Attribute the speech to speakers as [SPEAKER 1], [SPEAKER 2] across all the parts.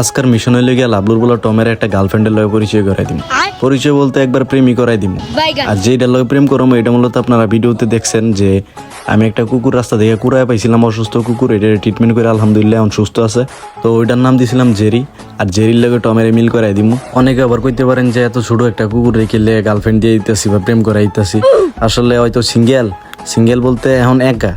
[SPEAKER 1] আজকার মিশন গিয়া লাবলুর বলা টমের একটা গার্লফ্রেন্ডের লগে পরিচয় করাই দিম। পরিচয় বলতে একবার প্রেমই করাই দিম। আর যেটা লগে প্রেম করব এটা মূলত আপনারা ভিডিওতে দেখছেন যে আমি একটা কুকুর রাস্তা থেকে কুড়ায় পাইছিলাম অসুস্থ কুকুর এটা ট্রিটমেন্ট করে আলহামদুলিল্লাহ এখন সুস্থ আছে। তো ওইটার নাম দিছিলাম জেরি। আর জেরির লগে টমের মিল করাই দিমু। অনেকে আবার কইতে পারেন যে এত ছোট একটা কুকুর রেখে গার্লফ্রেন্ড দিয়ে দিতেছি বা প্রেম করাই দিতেছি। আসলে হয়তো সিঙ্গেল সিঙ্গেল বলতে এখন একা।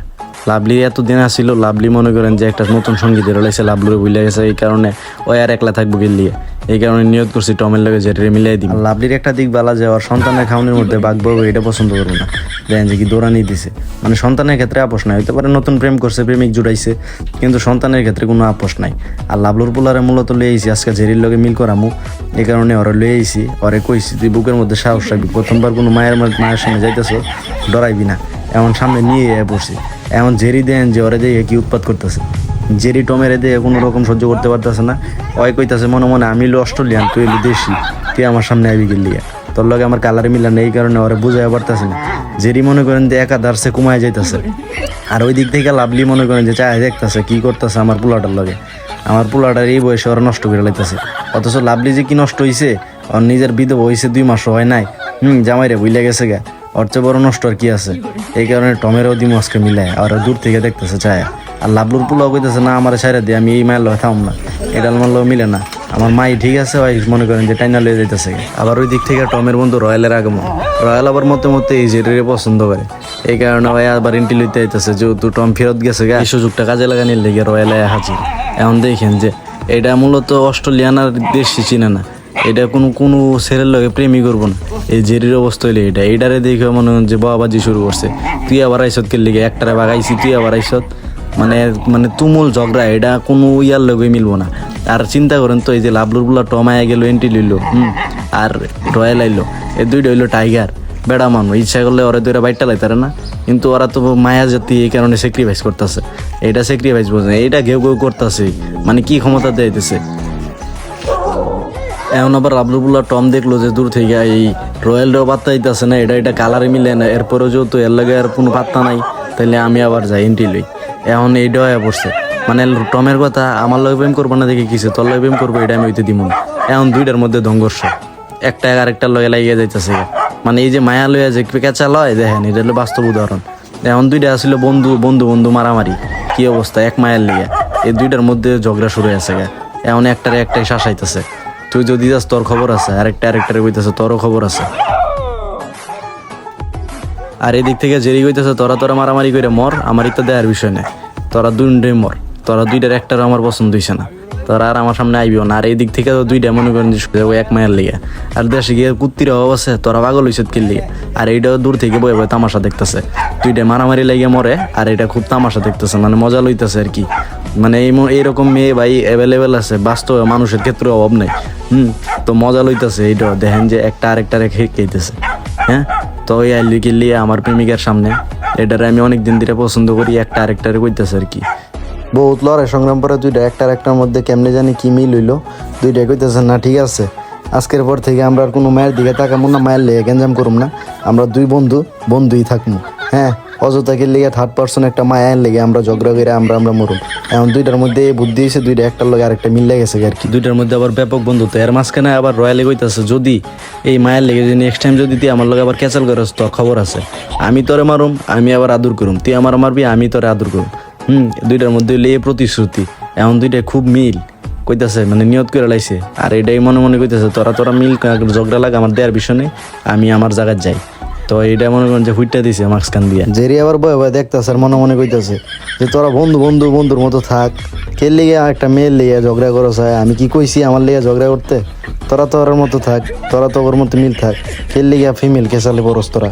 [SPEAKER 1] লাভলি এতদিন আসছিল লাভলি মনে করেন যে একটা নতুন সঙ্গীতের রয়েছে লাভলুরে ভুলে গেছে, এই কারণে ওই আর একলা থাকব গেলিয়ে এই কারণে নিয়োগ করছি টমের লগে জেরে মিলাই দিই লাভলির একটা দিক বালা যে ওর সন্তানের খাওয়ানোর মধ্যে বাঘবাবু এটা পছন্দ করব না। দেখেন যে কি দৌড়ানি দিছে। মানে সন্তানের ক্ষেত্রে আপোষ নাই, হইতে পারে নতুন প্রেম করছে, প্রেমিক জুড়াইছে, কিন্তু সন্তানের ক্ষেত্রে কোনো আপোষ নাই। আর লাভলুর পোলারে মূলত লয়ে আইছি, আজকে জেরির লগে মিল করামু, এই কারণে ওরা লয়ে আইছি, ওরে কইছি, তুই বুকের মধ্যে সাহস রাখবি। প্রথমবার কোনো মায়ের মায়ের সামনে যাইতেছ, ডরাইবি না। এমন সামনে নিয়ে পড়ছি এমন জেরি দেন যে ওরে দিয়ে কি উৎপাত করতেছে। জেরি টমেরে দিয়ে কোনো রকম সহ্য করতে পারতেছে না। ওই কইতাছে, মনে মনে আমি অস্ট্রেলিয়ান, তুই হলি দেশি, তুই আমার সামনে আবি গেলি। তোর লগে আমার কালার মিলা নেই, এই কারণে ওরে বুঝাই পারতেছে না। জেরি মনে করেন যে একা দার্সে কুমায় যাইতেছে। আর ওই দিক থেকে লাভলি মনে করেন যে চায় দেখতেছে কি করতেছে আমার পোলাটার লগে। আমার পোলাটার এই বয়সে ওরা নষ্ট করে লাইতেছে। অথচ লাভলি যে কি নষ্ট হইছে, ওর নিজের বিধব হইছে দুই মাস হয় নাই। হুম জামাই রে বুঝলে গেছে গা। ওর চেয়ে বড় নষ্ট আর কি আছে? এই কারণে টমেরও দিম আজকে মিলায়, আর দূর থেকে দেখতেছে, চায়। আর লাবলুর পোলাও কইতেছে, না, আমার সাইরা দিয়ে আমি এই মায়ের লয় থাম না। এটা আমার লয় মিলে না। আমার মাই ঠিক আছে ভাই মনে করেন যে টাইনা লয়ে যাইতেছে আবার ওই দিক থেকে টমের বন্ধু রয়্যালের আগমন। রয়্যাল আবার মতে মতে এই জেরিরে পছন্দ করে। এই কারণে ভাই আবার ইন্টি লইতে আইতেছে, যেহেতু টম ফেরত গেছে গা সুযোগটা কাজে লাগানির লেগে রয়্যালে হাজির। এখন দেখেন যে, এটা মূলত অস্ট্রেলিয়ান আর দেশি চিনে না। এটা কোনো কোনো ছেলের লগে প্রেমই করব না। এই জেরির অবস্থা হইলে এটা। এইটারে দেখে মনে হয় যে বাবাজি শুরু করছে। তুই আবার আইসত কে লিগে? একটারে বাগাইছি, তুই আবার আইসত। মানে মানে তুমুল ঝগড়া, এটা কোনো ইয়ার লগে মিলবো না। আর চিন্তা করেন তো, এই যে লাভলুরগুলা টমায় গেল এন্ট্রি লইলো, হুম? আর রয়্যাল আইলো। এই দুইটা হইল টাইগার বেড়া মানুষ, ইচ্ছা করলে ওরা দুইটা বাইটটা লাইতারে না। কিন্তু ওরা তো মায়া জাতি, এই কারণে স্যাক্রিফাইস করতেছে। এটা স্যাক্রিফাইস বোঝে এইটা ঘেউ ঘেউ করতেছে। মানে কি ক্ষমতা দিতেছে এখন আবার রাবলুবুল্লা টম দেখল যে দূর থেকে এই রয়্যালটাও পাত্তা দিতেছে না, এটা এটা কালারে মিলে না। এরপরেও যেহেতু এর লাগে আর কোনো পাত্তা নাই তাহলে আমি আবার যাই এন্ট্রি লই। এখন এইটা হয়ে পড়ছে। মানে টমের কথা, আমার লগে প্রেম করব না দেখে কিছু তোর লগে প্রেম করব, এটা আমি হইতে দিব না। এখন দুইটার মধ্যে সংঘর্ষ একটা আরেকটা লগে লাগিয়ে যাইতেছে মানে এই যে মায়া লইয়া যে কেঁচা লয়, দেখেন, এটা হলো বাস্তব উদাহরণ। এখন দুইটা আসলে বন্ধু বন্ধু বন্ধু মারামারি। কি অবস্থা? এক মায়ের লিগে। এই দুইটার মধ্যে ঝগড়া শুরু হয়েছে গা। এখন একটারে একটাই শাসাইতেছে। তুই যদি যাস, তোর খবর আছে। আরেকটা আরেকটারে কইতেছে, তোরও খবর আছে। আর এদিক থেকে জেরি কইতেছে, তোরা তোরা মারামারি করে মর, আমার ইত্যাদি দেওয়ার বিষয় নেই। তোরা দুই মর। তোরা দুইটার একটার আমার পছন্দ হইছে না। তোরা আর আমার সামনে আইবিও না। আর এই দিক থেকে তো দুইটা মনে করেন এক মায়ের লিগে। আর দেশে গিয়ে কুত্তির অভাব আছে, তোরা পাগল হইছত কি লিগে। আর এইটাও দূর থেকে বয়ে বয়ে তামাশা দেখতেছে। দুইটা মারামারি লাগে মরে, আর এটা খুব তামাশা দেখতেছে মানে মজা লইতেছে আর কি। মানে এই এইরকম মেয়ে ভাই অ্যাভেলেবেল আছে, বাস্তবে মানুষের ক্ষেত্রে অভাব নেই। হুম, তো মজা লইতেছে এইটা দেখেন যে একটা আরেকটা রেখে খেইতেছে। হ্যাঁ তো ওই আইলি কিল্লি আমার প্রেমিকার সামনে। এটারে আমি অনেক দিন ধরে পছন্দ করি, একটা আরেকটারে কইতেছে আর কি। বহুত লড়াই, সংগ্রাম পরে দুইটা, একটার একটার মধ্যে কেমনে জানি কি মিল হইল দুইটা কইতেছে না, ঠিক আছে, আজকের পর থেকে আমরা আর কোনো মায়ের দিকে তাকাবো না, মায়ের লেগে গেঞ্জাম করুম না, আমরা দুই বন্ধু, বন্ধুই থাকব হ্যাঁ অযথাকে লেগে থার্ড পার্সন একটা মায়ের লেগে আমরা ঝগড়া করে আমরা আমরা মরুম। এখন দুইটার মধ্যে বুদ্ধি এসে দুইটা একটার লগে আরেকটা মিল গেছে আর কি। দুইটার মধ্যে আবার ব্যাপক বন্ধুত্ব, এর মাঝখানে আবার রয়্যালে কইতাছে, যদি এই মায়ের লেগে যদি নেক্সট টাইম যদি তুই আমার লগে আবার ক্যাচাল করস তো খবর আছে, আমি তোরে মারুম, আমি আবার আদর করুম, তুই আমার মারবি, আমি তোরে আদর করুম। হুম, দুইটার মধ্যে হইলে এই প্রতিশ্রুতি, এখন দুইটা খুব মিল। কইতাছে মানে নিয়ত করে লাইছে। আর এটাই মনে মনে কইতাছে, তোরা তোরা মিল ঝগড়া লাগে, আমার দেয়ার বিষয় নেই, আমি আমার জায়গায় যাই। তো এইটা মনে করেন যে হুইটটা দিছে মাঝখান দিয়ে। জেরি আবার বয়ে বয়ে দেখতেছে আর মনে মনে কইতাছে যে, তোরা বন্ধু বন্ধু, বন্ধুর মতো থাক। কে লিগে একটা মেয়ের লিগে ঝগড়া করো চায় আমি কি কইছি আমার লিগে ঝগড়া করতে? তোরা তোর মতো থাক, তোরা তো ওর মতো মিল থাক। কে লিগে ফিমেল কে চালে পরস তোরা?